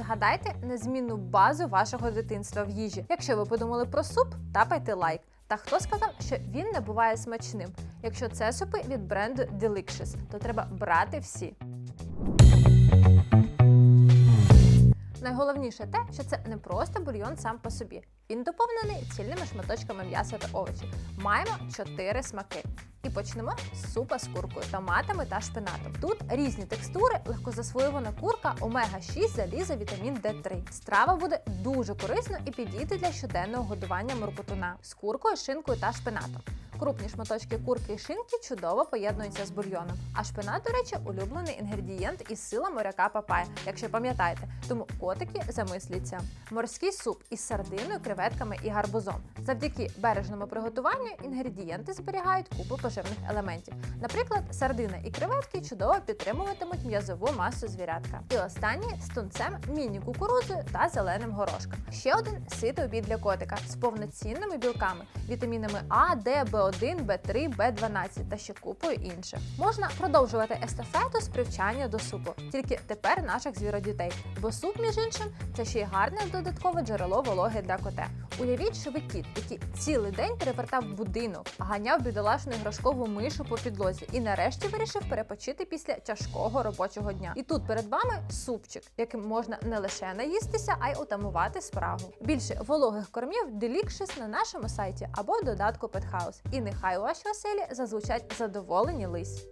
Згадайте незмінну базу вашого дитинства в їжі. Якщо ви подумали про суп, тапайте лайк. Та хто сказав, що він не буває смачним? Якщо це супи від бренду Delicious, то треба брати всі. Найголовніше те, що це не просто бульйон сам по собі. Він доповнений цільними шматочками м'яса та овочів. Маємо чотири смаки. І почнемо з супа з куркою, томатами та шпинатом. Тут різні текстури, легкозасвоювана курка, омега-6, залізо, вітамін Д3. Страва буде дуже корисно і підійде для щоденного годування моркотуна з куркою, шинкою та шпинатом. Крупні шматочки курки і шинки чудово поєднуються з бульйоном. А шпинат, до речі, улюблений інгредієнт із сила моряка папая, якщо пам'ятаєте. Тому котики замисліться. Морський суп із сардиною, креветками і гарбузом. Завдяки бережному приготуванню інгредієнти зберігають купу поживних елементів. Наприклад, сардина і креветки чудово підтримуватимуть м'язову масу звірятка. І останнє з тунцем, міні-кукурудзою та зеленим горошком. Ще один ситий обід для котика з повноцінними білками, вітамінами А, Д, Б1, Б3, Б12 та ще купою інших. Можна продовжувати естафету з привчання до супу, тільки тепер наших звіродітей. Бо суп, між іншим, це ще й гарне додаткове джерело вологи для кота. Уявіть, що ви кіт, який цілий день перевертав будинок, ганяв бідолашну іграшкову мишу по підлозі і нарешті вирішив перепочити після тяжкого робочого дня. І тут перед вами супчик, яким можна не лише наїстися, а й утамувати спрагу. Більше вологих кормів Delicious на нашому сайті або додатку Pet House. І нехай у вашій оселі зазвучать задоволені лись.